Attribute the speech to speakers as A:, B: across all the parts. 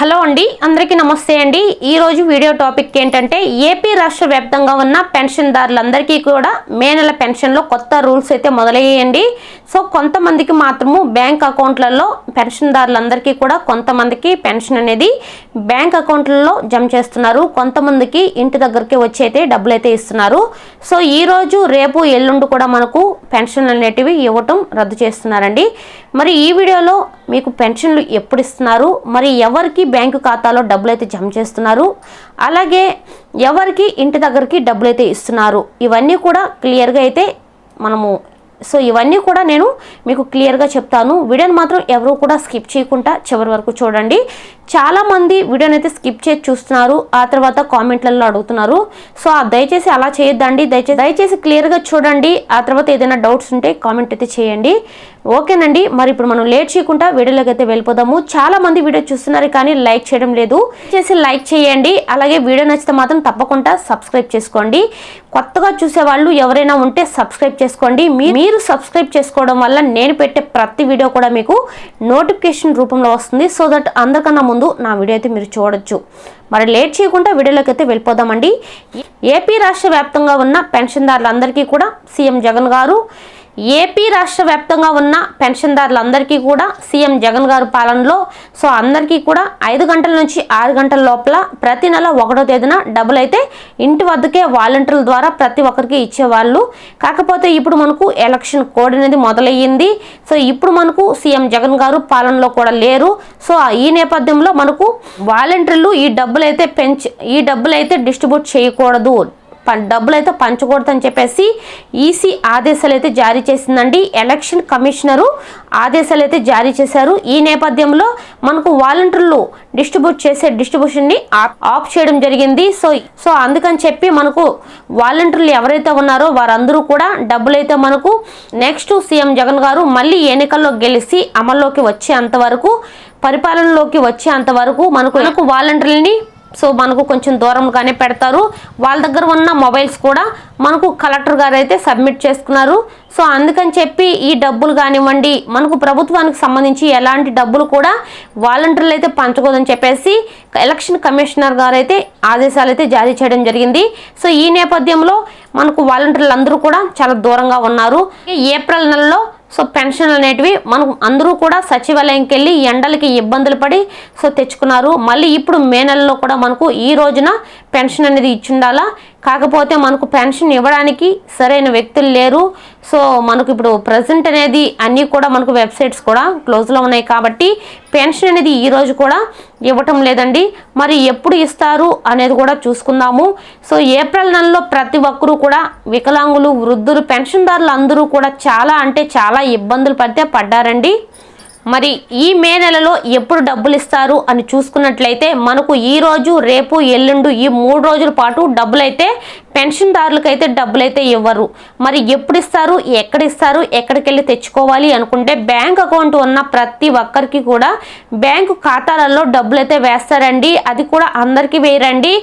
A: Hello అండి అందరికీ నమస్తే అండి. ఈరోజు వీడియో టాపిక్ ఏంటంటే ఏపీ రాష్ట్ర వ్యాప్తంగా ఉన్న పెన్షన్దారులందరికీ కూడా మే నెల పెన్షన్లో కొత్త రూల్స్ అయితే మొదలయ్యాయండి. సో కొంతమందికి మాత్రము బ్యాంక్ అకౌంట్లలో పెన్షన్దారులందరికీ కూడా కొంతమందికి పెన్షన్ అనేది బ్యాంక్ అకౌంట్లలో జమ చేస్తున్నారు. కొంతమందికి ఇంటి దగ్గరికి వచ్చి అయితే డబ్బులు అయితే ఇస్తున్నారు. సో ఈ రోజు రేపు ఎల్లుండి కూడా మనకు పెన్షన్లు అనేటివి ఇవ్వటం రద్దు చేస్తున్నారండి. మరి ఈ వీడియోలో మీకు పెన్షన్లు ఎప్పుడు ఇస్తున్నారు? మరి ఎవరికి బ్యాంకు ఖాతాలో డబ్బులు అయితే జమ చేస్తున్నారు? అలాగే ఎవరికి ఇంటి దగ్గరికి డబ్బులు అయితే ఇస్తున్నారు? ఇవన్నీ కూడా క్లియర్గా అయితే మనము సో ఇవన్నీ కూడా నేను మీకు క్లియర్గా చెప్తాను. వీడియోని మాత్రం ఎవరు కూడా స్కిప్ చేయకుండా చివరి వరకు చూడండి. చాలామంది వీడియోని అయితే స్కిప్ చేసి చూస్తున్నారు ఆ తర్వాత కామెంట్లలో అడుగుతున్నారు. సో ఆ దయచేసి అలా చేయొద్దండి. దయచేసి దయచేసి క్లియర్గా చూడండి. ఆ తర్వాత ఏదైనా డౌట్స్ ఉంటే కామెంట్ అయితే చేయండి. ఓకేనండి. మరి ఇప్పుడు మనం లేట్ చేయకుండా వీడియోలోకి అయితే వెళ్ళిపోదాము. చాలా మంది వీడియో చూస్తున్నారు కానీ లైక్ చేయడం లేదు. చేసి లైక్ చేయండి. అలాగే వీడియో నచ్చితే మాత్రం తప్పకుండా సబ్స్క్రైబ్ చేసుకోండి. కొత్తగా చూసే వాళ్ళు ఎవరైనా ఉంటే సబ్స్క్రైబ్ చేసుకోండి. మీ- మీరు సబ్స్క్రైబ్ చేసుకోవడం వల్ల నేను పెట్టే ప్రతి వీడియో కూడా మీకు నోటిఫికేషన్ రూపంలో వస్తుంది. సో దట్ అందరికన్నా ముందు నా వీడియో అయితే మీరు చూడొచ్చు. మరి లేట్ చేయకుండా వీడియోలోకి అయితే వెళ్ళిపోదామండి. ఏపీ రాష్ట్ర వ్యాప్తంగా ఉన్న పెన్షన్దారులందరికీ కూడా సీఎం జగన్ గారు ఏపీ రాష్ట్ర వ్యాప్తంగా ఉన్న పెన్షన్దారులందరికీ కూడా సీఎం జగన్ గారు పాలనలో సో అందరికీ కూడా ఐదు గంటల నుంచి ఆరు గంటల లోపల ప్రతి నెల ఒకటో తేదీన డబ్బులు అయితే ఇంటి వద్దకే వాలంటీర్ల ద్వారా ప్రతి ఒక్కరికి ఇచ్చేవాళ్ళు. కాకపోతే ఇప్పుడు మనకు ఎలక్షన్ కోడ్ అనేది మొదలయ్యింది. సో ఇప్పుడు మనకు సీఎం జగన్ గారు పాలనలో కూడా లేరు. సో ఈ నేపథ్యంలో మనకు వాలంటీర్లు ఈ డబ్బులు అయితే పెంచి ఈ డబ్బులు అయితే డిస్ట్రిబ్యూట్ చేయకూడదు. డబ్బులు అయితే పంచకూడదని చెప్పేసి ఈసీ ఆదేశాలు అయితే జారీ చేసిందండి. ఎలక్షన్ కమిషనరు ఆదేశాలు అయితే జారీ చేశారు. ఈ నేపథ్యంలో మనకు వాలంటీర్లు డిస్ట్రిబ్యూట్ చేసే డిస్ట్రిబ్యూషన్ని ఆఫ్ చేయడం జరిగింది. సో సో అందుకని చెప్పి మనకు వాలంటీర్లు ఎవరైతే ఉన్నారో వారందరూ కూడా డబ్బులైతే మనకు నెక్స్ట్ సీఎం జగన్ గారు మళ్ళీ ఎన్నికల్లో గెలిచి అమల్లోకి వచ్చేంత వరకు పరిపాలనలోకి వచ్చేంత వరకు మనకు మనకు వాలంటీర్లని సో మనకు కొంచెం దూరంగానే పెడతారు. వాళ్ళ దగ్గర ఉన్న మొబైల్స్ కూడా మనకు కలెక్టర్ గారు అయితే సబ్మిట్ చేసుకున్నారు. సో అందుకని చెప్పి ఈ డబ్బులు కానివ్వండి మనకు ప్రభుత్వానికి సంబంధించి ఎలాంటి డబ్బులు కూడా వాలంటీర్లు అయితే పంచకూడదని చెప్పేసి ఎలక్షన్ కమిషనర్ గారు అయితే ఆదేశాలు అయితే జారీ చేయడం జరిగింది. సో ఈ నేపథ్యంలో మనకు వాలంటీర్లు అందరూ కూడా చాలా దూరంగా ఉన్నారు. ఏప్రిల్ నెలలో సో పెన్షన్లు అనేటివి మనం అందరూ కూడా సచివాలయంకి వెళ్ళి ఎండలకి ఇబ్బందులు పడి సో తెచ్చుకున్నారు. మళ్ళీ ఇప్పుడు మే నెలలో కూడా మనకు ఈ రోజున పెన్షన్ అనేది ఇచ్చిండాలా? కాకపోతే మనకు పెన్షన్ ఇవ్వడానికి సరైన వ్యక్తులు లేరు. సో మనకు ఇప్పుడు ప్రజెంట్ అనేది అన్నీ కూడా మనకు వెబ్సైట్స్ కూడా క్లోజ్లో ఉన్నాయి కాబట్టి పెన్షన్ అనేది ఈ రోజు కూడా ఇవ్వటం లేదండి. మరి ఎప్పుడు ఇస్తారు అనేది కూడా చూసుకుందాము. సో ఏప్రిల్ నెలలో ప్రతి ఒక్కరూ కూడా వికలాంగులు వృద్ధులు పెన్షన్దారులు అందరూ కూడా చాలా అంటే చాలా ఇబ్బందులు పడితే పడ్డారండి. మరి ఈ మే నెలలో ఎప్పుడు డబ్బులు ఇస్తారు అని చూసుకున్నట్లయితే మనకు ఈ రోజు రేపు ఎల్లుండు ఈ మూడు రోజుల పాటు డబ్బులైతే పెన్షన్దారులకైతే పెన్షన్దారులకు అయితే ఇవ్వరు. మరి ఎప్పుడు ఇస్తారు ఎక్కడ ఇస్తారు ఎక్కడికి వెళ్ళి తెచ్చుకోవాలి అనుకుంటే బ్యాంక్ అకౌంట్ ఉన్న ప్రతి ఒక్కరికి కూడా బ్యాంకు ఖాతాలలో డబ్బులు అయితే వేస్తారండి. అది కూడా అందరికీ వేయరండి.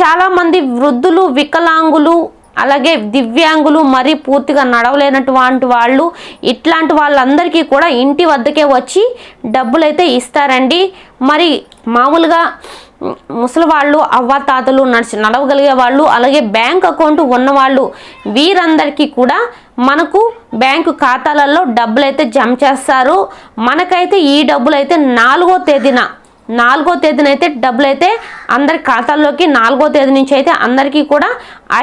A: చాలామంది వృద్ధులు వికలాంగులు అలాగే దివ్యాంగులు మరి పూర్తిగా నడవలేనటువంటి వాళ్ళు ఇట్లాంటి వాళ్ళందరికీ కూడా ఇంటి వద్దకే వచ్చి డబ్బులు అయితే ఇస్తారండి. మరి మామూలుగా ముసలి వాళ్ళు అవ్వాతాతలు నడిచి నడవగలిగే వాళ్ళు అలాగే బ్యాంక్ అకౌంట్ ఉన్నవాళ్ళు వీరందరికీ కూడా మనకు బ్యాంకు ఖాతాలలో డబ్బులు అయితే జమ చేస్తారు. మనకైతే ఈ డబ్బులు అయితే నాలుగో తేదీన నాలుగో తేదీన అయితే డబ్బులు అయితే అందరి ఖాతాల్లోకి నాలుగో తేదీ నుంచి అయితే అందరికీ కూడా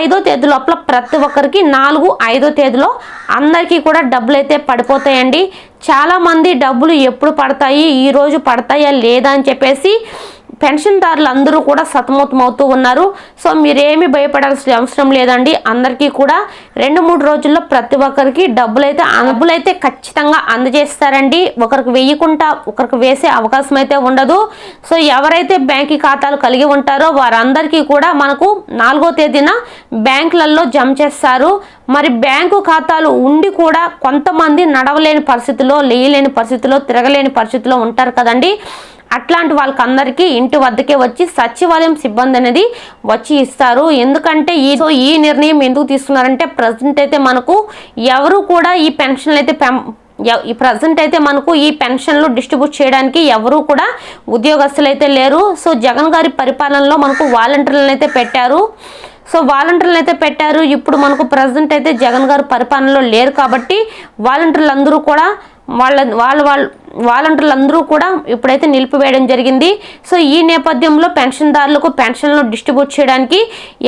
A: ఐదో తేదీ లోపల ప్రతి ఒక్కరికి నాలుగు ఐదో తేదీలో అందరికీ కూడా డబ్బులు అయితే పడిపోతాయండి. చాలామంది డబ్బులు ఎప్పుడు పడతాయి ఈ రోజు పడతాయా లేదా అని చెప్పేసి పెన్షన్దారులు అందరూ కూడా సతమతమవుతూ ఉన్నారు. సో మీరేమి భయపడాల్సిన అవసరం లేదండి. అందరికీ కూడా రెండు మూడు రోజుల్లో ప్రతి ఒక్కరికి డబ్బులు అయితే డబ్బులు అయితే ఖచ్చితంగా అందజేస్తారండి. ఒకరికి వేయకుండా ఒకరికి వేసే అవకాశం అయితే ఉండదు. సో ఎవరైతే బ్యాంక్ ఖాతాలు కలిగి ఉంటారో వారందరికీ కూడా మనకు నాలుగో తేదీన బ్యాంకులలో జమ చేస్తారు. మరి బ్యాంకు ఖాతాలు ఉండి కూడా కొంతమంది నడవలేని పరిస్థితిలో లేయలేని పరిస్థితిలో తిరగలేని పరిస్థితిలో ఉంటారు కదండి. అట్లాంటి వాళ్ళకందరికీ ఇంటి వద్దకే వచ్చి సచివాలయం సిబ్బంది అనేది వచ్చి ఇస్తారు. ఎందుకంటే ఈ సో ఈ నిర్ణయం ఎందుకు తీసుకున్నారంటే ప్రజెంట్ అయితే మనకు ఎవరు కూడా ఈ పెన్షన్లు అయితే పెం ఈ ప్రజెంట్ అయితే మనకు ఈ పెన్షన్లు డిస్ట్రిబ్యూట్ చేయడానికి ఎవరూ కూడా ఉద్యోగస్తులు అయితే లేరు. సో జగన్ గారి పరిపాలనలో మనకు వాలంటీర్లను అయితే పెట్టారు. సో వాలంటీర్లు అయితే పెట్టారు. ఇప్పుడు మనకు ప్రజెంట్ అయితే జగన్ గారు పరిపాలనలో లేరు కాబట్టి వాలంటీర్లు అందరూ కూడా వాళ్ళ వాళ్ళ వాళ్ళు వాలంటీర్లు అందరూ కూడా ఇప్పుడైతే నిలిపివేయడం జరిగింది. సో ఈ నేపథ్యంలో పెన్షన్దారులకు పెన్షన్లు డిస్ట్రిబ్యూట్ చేయడానికి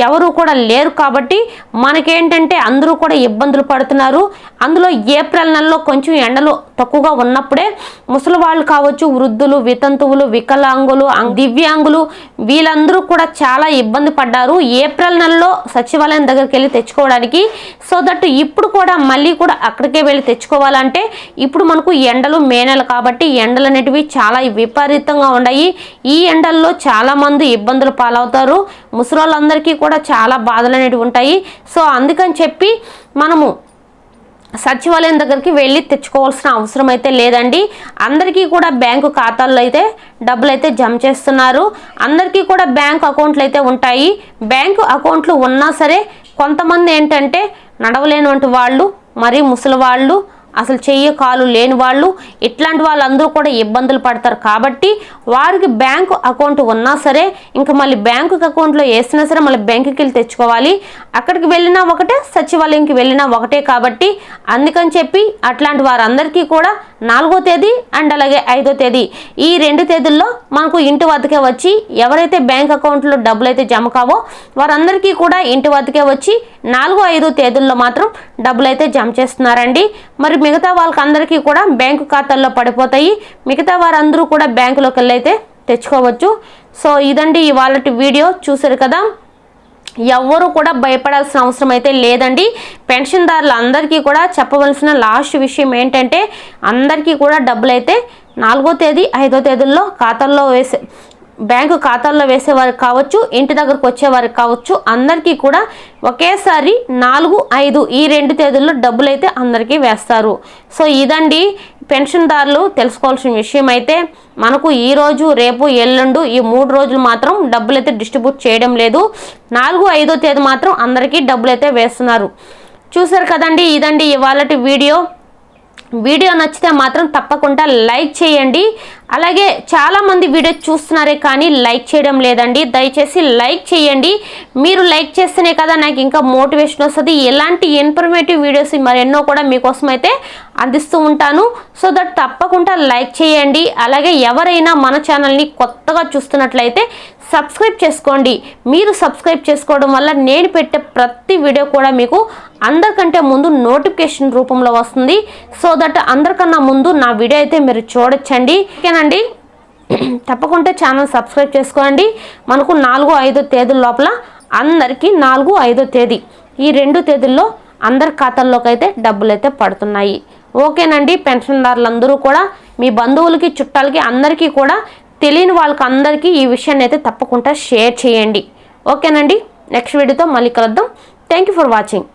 A: ఎవరు కూడా లేరు కాబట్టి మనకేంటంటే అందరూ కూడా ఇబ్బందులు పడుతున్నారు. అందులో ఏప్రిల్ నెలలో కొంచెం ఎండలు తక్కువగా ఉన్నప్పుడే ముసలి వాళ్ళు కావచ్చు వృద్ధులు వితంతువులు వికలాంగులు దివ్యాంగులు వీళ్ళందరూ కూడా చాలా ఇబ్బంది పడ్డారు. ఏప్రిల్ నెలలో సచివాలయం దగ్గరికి వెళ్ళి తెచ్చుకోవడానికి. సో దట్ ఇప్పుడు కూడా మళ్ళీ కూడా అక్కడికే వెళ్ళి తెచ్చుకోవాలంటే ఇప్పుడు మనకు ఎండలు మే నెల కాబట్టి ఎండలు అనేటివి చాలా విపరీతంగా ఉన్నాయి ఈ ఎండల్లో చాలామంది ఇబ్బందులు పాలవుతారు. ముసలోళ్ళందరికీ కూడా చాలా బాధలు అనేటివి ఉంటాయి. సో అందుకని చెప్పి మనము సచివాలయం దగ్గరికి వెళ్ళి తెచ్చుకోవాల్సిన అవసరం అయితే లేదండి. అందరికీ కూడా బ్యాంకు ఖాతాల్లో అయితే డబ్బులు అయితే జమ చేస్తున్నారు. అందరికీ కూడా బ్యాంకు అకౌంట్లు అయితే ఉంటాయి. బ్యాంకు అకౌంట్లు ఉన్నా సరే కొంతమంది ఏంటంటే నడవలేనటువంటి వాళ్ళు మరి ముసలి వాళ్ళు అసలు చెయ్యి కాలు లేని వాళ్ళు ఇట్లాంటి వాళ్ళందరూ కూడా ఇబ్బందులు పడతారు. కాబట్టి వారికి బ్యాంకు అకౌంట్ ఉన్నా సరే ఇంకా మళ్ళీ బ్యాంకు అకౌంట్లో వేసినా సరే మళ్ళీ బ్యాంకుకి వెళ్ళి తెచ్చుకోవాలి. అక్కడికి వెళ్ళినా ఒకటే సచివాలయంకి వెళ్ళినా ఒకటే కాబట్టి అందుకని చెప్పి అట్లాంటి వారందరికీ కూడా నాలుగో తేదీ అండ్ అలాగే ఐదో తేదీ. ఈ రెండు తేదీల్లో మనకు ఇంటి వద్దకే వచ్చి ఎవరైతే బ్యాంక్ అకౌంట్లో డబ్బులు అయితే జమ కావో వారందరికీ కూడా ఇంటి వద్దకే వచ్చి నాలుగో ఐదో తేదీల్లో మాత్రం డబ్బులు అయితే జమ చేస్తున్నారండి. మరి మిగతా వాళ్ళకి అందరికీ కూడా బ్యాంకు ఖాతాల్లో పడిపోతాయి. మిగతా వారందరూ కూడా బ్యాంకులోకి వెళ్ళైతే తెచ్చుకోవచ్చు. సో ఇదండి ఇవాళ వీడియో. చూసారు కదా? ఎవ్వరూ కూడా భయపడాల్సిన అవసరం అయితే లేదండి. పెన్షన్దారులు అందరికీ కూడా చెప్పవలసిన లాస్ట్ విషయం ఏంటంటే అందరికీ కూడా డబ్బులు అయితే నాలుగో తేదీ ఐదో తేదీల్లో ఖాతాల్లో వేసే బ్యాంకు ఖాతాల్లో వేసేవారికి కావచ్చు ఇంటి దగ్గరకు వచ్చేవారికి కావచ్చు అందరికీ కూడా ఒకేసారి నాలుగు ఐదు ఈ రెండు తేదీల్లో డబ్బులు అయితే అందరికీ వేస్తారు. సో ఇదండి పెన్షన్దారులు తెలుసుకోవాల్సిన విషయం అయితే మనకు ఈ రోజు రేపు ఎల్లుండు ఈ మూడు రోజులు మాత్రం డబ్బులు అయితే డిస్ట్రిబ్యూట్ చేయడం లేదు. నాలుగు ఐదో తేదీ మాత్రం అందరికీ డబ్బులు అయితే వేస్తున్నారు. చూసారు కదండి ఇదండి ఇవాళ వీడియో. వీడియో నచ్చితే మాత్రం తప్పకుండా లైక్ చేయండి. అలాగే చాలామంది వీడియో చూస్తున్నారే కానీ లైక్ చేయడం లేదండి. దయచేసి లైక్ చేయండి. మీరు లైక్ చేస్తేనే కదా నాకు ఇంకా మోటివేషన్ వస్తుంది. ఎలాంటి ఇన్ఫర్మేటివ్ వీడియోస్ మరెన్నో కూడా మీకోసం అయితే అందిస్తూ ఉంటాను. సో దట్ తప్పకుండా లైక్ చేయండి. అలాగే ఎవరైనా మన ఛానల్ని కొత్తగా చూస్తున్నట్లయితే సబ్స్క్రైబ్ చేసుకోండి. మీరు సబ్స్క్రైబ్ చేసుకోవడం వల్ల నేను పెట్టే ప్రతి వీడియో కూడా మీకు అందరికంటే ముందు నోటిఫికేషన్ రూపంలో వస్తుంది. సో దట్ అందరికన్నా ముందు నా వీడియో అయితే మీరు చూడొచ్చండి. ఓకేనండి? తప్పకుండా ఛానల్ సబ్స్క్రైబ్ చేసుకోండి. మనకు నాలుగు ఐదో తేదీల లోపల అందరికీ నాలుగు ఐదో తేదీ. ఈ రెండు తేదీల్లో అందరి ఖాతాల్లోకి అయితే డబ్బులు అయితే పడుతున్నాయి. ఓకేనండి? పెన్షన్దారులందరూ కూడా మీ బంధువులకి చుట్టాలకి అందరికీ కూడా తెలియని వాళ్ళకి అందరికీ ఈ విషయాన్ని అయితే తప్పకుండా షేర్ చేయండి. ఓకేనండి? నెక్స్ట్ వీడియోతో మళ్ళీ కలుద్దాం. Thank you for watching